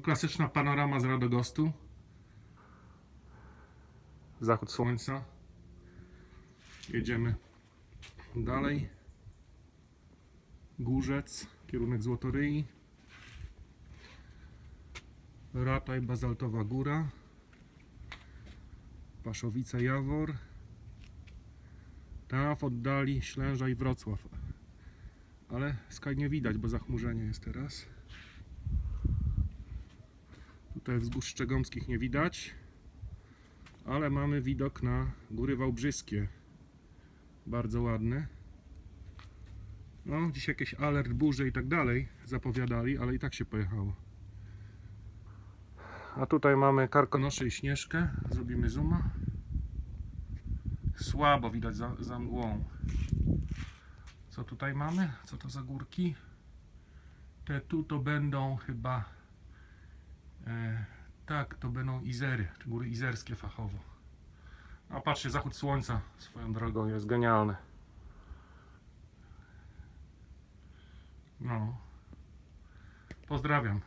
Klasyczna panorama z Radogostu. Zachód słońca. Jedziemy dalej. Górzec, kierunek Złotoryi. Rataj, Bazaltowa Góra. Paszowice, Jawor. Tam w oddali Ślęża i Wrocław. Ale skaj nie widać, bo zachmurzenie jest teraz. Tutaj wzgórz Szczegomskich nie widać. Ale mamy widok na Góry Wałbrzyskie. Bardzo ładny. No, dziś jakiś alert burzy i tak dalej zapowiadali, ale i tak się pojechało. A tutaj mamy Karkonosze i Śnieżkę. Zrobimy zooma. Słabo widać za, za mgłą. Co tutaj mamy? Co to za górki? Te tu to będą chyba tak, to będą Izery, czy góry izerskie fachowo. A patrzcie, zachód słońca swoją drogą jest genialny. No. Pozdrawiam.